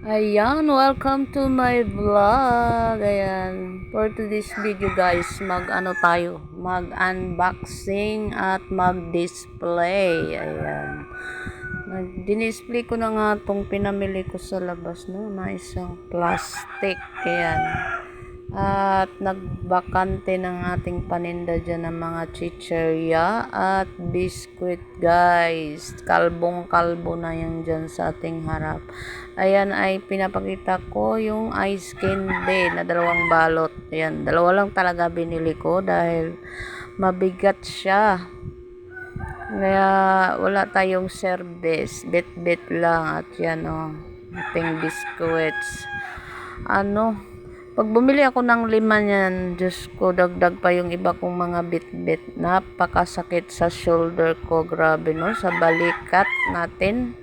Ayan, welcome to my vlog. Ayan, for today's video guys, mag ano tayo, mag unboxing at mag display. Ayan. Dinisplay ko na nga tong pinamili ko sa labas no, na isang plastic. Ayan. At nagbakante ng ating paninda dyan ng mga chicherya at biscuit guys. Kalbong kalbo na yan dyan sa ating harap. Ayan ay pinapakita ko yung ice candy na dalawang balot. Ayan, dalawa lang talaga binili ko dahil mabigat siya. Kaya wala tayong service. Bit-bit lang at yan o. Oh, ating biscuits. Ano, pag bumili ako ng lima niyan, Diyos ko, dagdag pa yung iba kong mga bit-bit. Napakasakit sa shoulder ko, grabe no, sa balikat natin.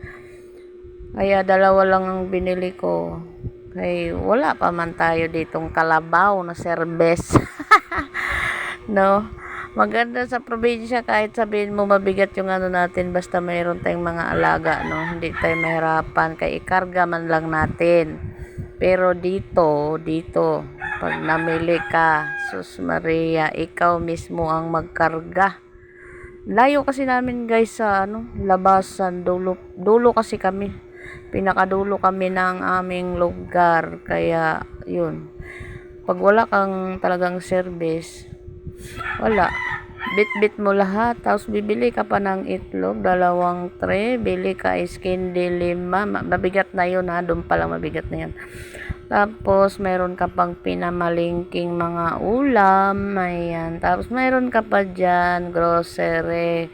Kaya dalawa lang ang binili ko. Kaya wala pa man tayo ditong kalabaw na serbes. no? Maganda sa probinsya kahit sabihin mo mabigat yung ano natin basta mayroon tayong mga alaga, no? Hindi tayo mahirapan kay ikarga man lang natin. Pero dito, dito, pag namili ka, Sus Maria, ikaw mismo ang magkarga. Layo kasi namin guys sa ano, labasan, dulo, dulo kasi kami. Pinakadulo kami ng aming lugar. Kaya, yun. Pag wala kang talagang service, wala. Bit-bit mo lahat. Tapos bibili ka pa ng itlog, dalawang tray. Bili ka candy, lima. Mabigat na yun ha. Doon pa lang mabigat na yan. Tapos, mayroon ka pang pinamalingking mga ulam. Ayan. Tapos, mayroon ka pa dyan, grocery.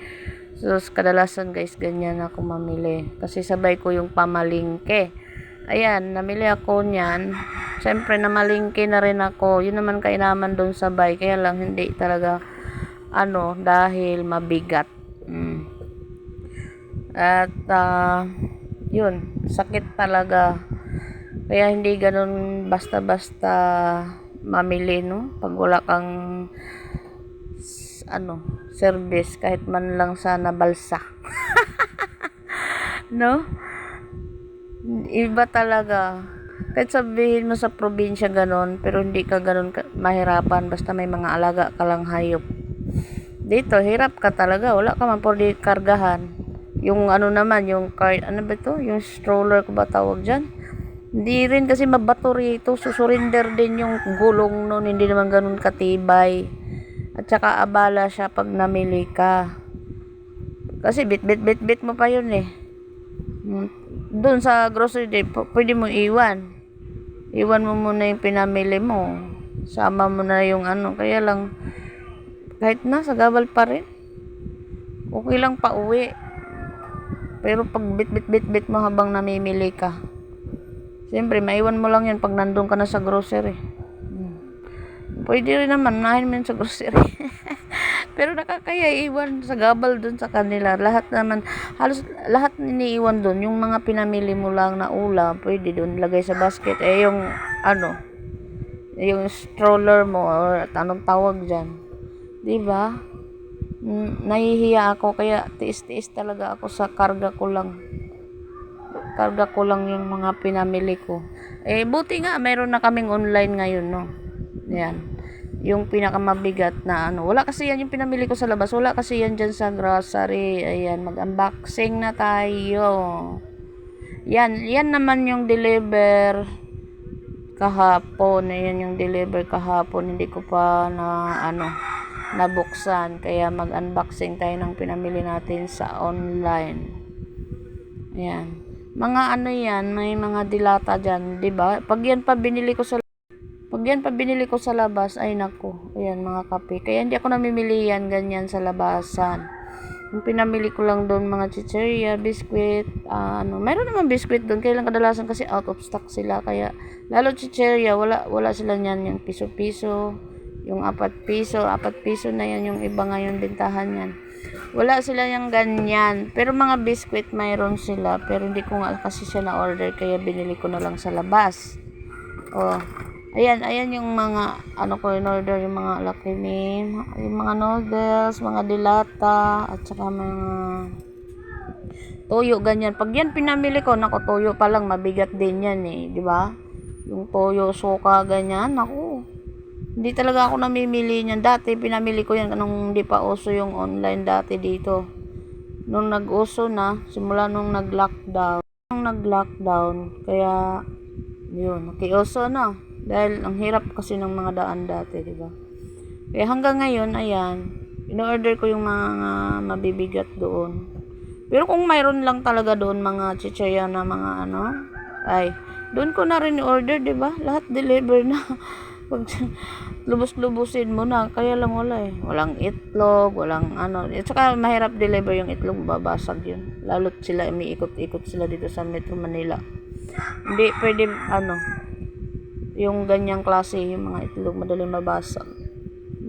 So, kadalasan guys, ganyan ako mamili. Kasi sabay ko yung pamalingke. Ayan, namili ako niyan. Siyempre, namalingke na rin ako. Yun naman kainaman doon sabay. Kaya lang, hindi talaga, ano, dahil mabigat. Mm. At, uh, yun, sakit talaga. Kaya hindi ganun basta-basta mamili, no? Pag wala kang, ano, service, kahit man lang sa nabalsa. no? Iba talaga. Kahit sabihin mo sa probinsya ganon, pero hindi ka ganon ka, mahirapan basta may mga alaga ka lang hayop. Dito, hirap ka talaga. Wala ka man di kargahan. Yung ano naman, yung car, ano ba to? Yung stroller ko ba tawag dyan? Hindi rin kasi mabato rito. Susurinder din yung gulong nun. Hindi naman ganun katibay. At saka abala siya pag namili ka. Kasi bit bit bit bit mo pa yun eh. Doon sa grocery day, pwede mo iwan. Iwan mo muna yung pinamili mo. Sama mo na yung ano. Kaya lang, kahit na, sa gabal pa rin. Okay lang pa uwi. Pero pag bit bit bit bit mo habang namimili ka. Siyempre, maiwan mo lang yan pag nandun ka na sa grocery. Hmm. Pwede rin naman, nahin mo yun sa grocery. Pero nakakaya iwan sa gabal dun sa kanila. Lahat naman, halos lahat iniiwan dun. Yung mga pinamili mo lang na ulam, pwede dun lagay sa basket. Eh, yung, ano, yung stroller mo, or anong tawag dyan. Diba? Nahihiya ako, kaya tiis-tiis talaga ako sa karga ko lang karga ko lang yung mga pinamili ko. Eh, buti nga, mayroon na kaming online ngayon, no? Yan. Yung pinakamabigat na ano. Wala kasi yan yung pinamili ko sa labas. Wala kasi yan dyan sa grocery. Ayan, mag-unboxing na tayo. Yan, yan naman yung deliver kahapon. Ayan yung deliver kahapon. Hindi ko pa na, ano, nabuksan. Kaya mag-unboxing tayo ng pinamili natin sa online. Ayan. Mga ano yan, may mga dilata dyan, di ba? Pag yan pa binili ko sa pag yan pa binili ko sa labas, ay nako, ayan mga kape. Kaya hindi ako namimili yan ganyan sa labasan. Yung pinamili ko lang doon mga chicheria, biscuit, uh, ano, mayroon naman biscuit doon, kaya lang kadalasan kasi out of stock sila. Kaya, lalo chicheria, wala, wala sila niyan yung piso-piso, yung apat piso, apat piso na yan yung iba ngayon bintahan yan. Wala sila yung ganyan. Pero mga biscuit mayroon sila. Pero hindi ko nga kasi siya na-order. Kaya binili ko na lang sa labas. Oh. Ayan, ayan yung mga, ano ko in-order, yung mga Me, yung mga noodles, mga dilata, at saka mga Toyo, ganyan. Pag yan pinamili ko, nako, toyo pa lang, mabigat din yan eh. Di ba? Yung toyo, suka, ganyan. Naku, hindi talaga ako namimili niyan. Dati, pinamili ko yan nung hindi pa uso yung online dati dito. Nung nag-uso na, simula nung nag-lockdown. Nung nag-lockdown, kaya, yun, nakiuso na. Dahil ang hirap kasi ng mga daan dati, di ba? Kaya hanggang ngayon, ayan, in-order ko yung mga mabibigat doon. Pero kung mayroon lang talaga doon mga chichaya na mga ano, ay, doon ko na rin order, di ba? Lahat deliver na. Pag lubos-lubusin mo na, kaya lang wala eh. Walang itlog, walang ano. At saka mahirap deliver yung itlog, babasag yun. Lalo't sila, umiikot-ikot sila dito sa Metro Manila. Hindi pwede, ano, yung ganyang klase, yung mga itlog, madaling mabasag.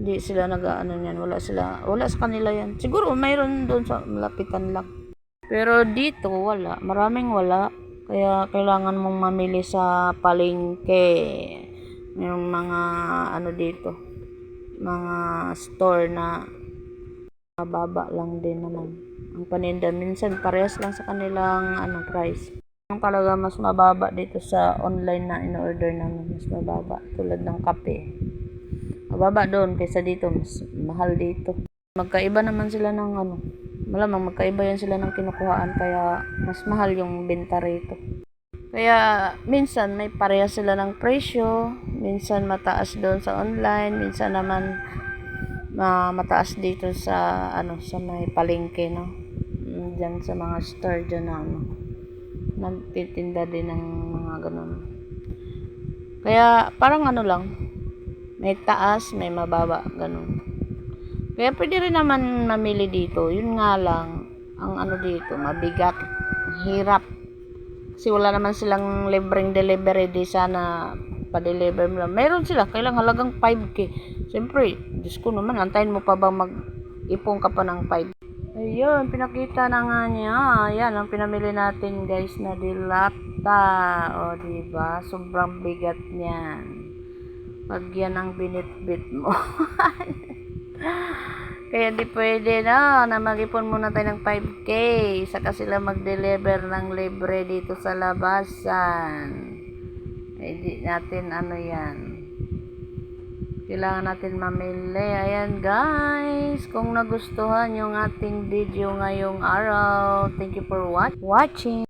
Hindi sila nag-ano yan, wala sila, wala sa kanila yan. Siguro mayroon doon sa malapitan lang. Pero dito, wala. Maraming wala. Kaya kailangan mong mamili sa palengke. Yung mga ano dito. Mga store na mababa lang din naman. Ang paninda minsan parehas lang sa kanilang ano price. Ang talaga mas mababa dito sa online na in-order namin. Mas mababa. Tulad ng kape. Mababa doon kaysa dito. Mas mahal dito. Magkaiba naman sila ng ano. Malamang magkaiba yan sila ng kinukuhaan. Kaya mas mahal yung benta rito. Kaya minsan may pareha sila ng presyo. Minsan mataas doon sa online. Minsan naman ma mataas dito sa ano sa may palengke no. Diyan sa mga store dyan na ano nagtitinda din ng mga ganun. Kaya parang ano lang, may taas, may mababa, ganun. Kaya pwede rin naman mamili dito. Yun nga lang, ang ano dito, mabigat, hirap. Kasi wala naman silang libreng delivery di sana pa-deliver mo lang. Meron sila, kailang halagang 5k. Siyempre, Diyos ko naman, antayin mo pa ba mag-ipong ka pa ng 5 Ayun, pinakita na nga niya. Ayan, ang pinamili natin guys na dilata. O, diba? Sobrang bigat niyan. Pag yan ang binitbit mo. Kaya di pwede na, na mag-ipon muna tayo ng 5K. Saka sila mag-deliver ng libre dito sa labasan. Eh, natin ano yan kailangan natin mamili. Ayan guys, kung nagustuhan yung ating video ngayong araw, thank you for wat- watching.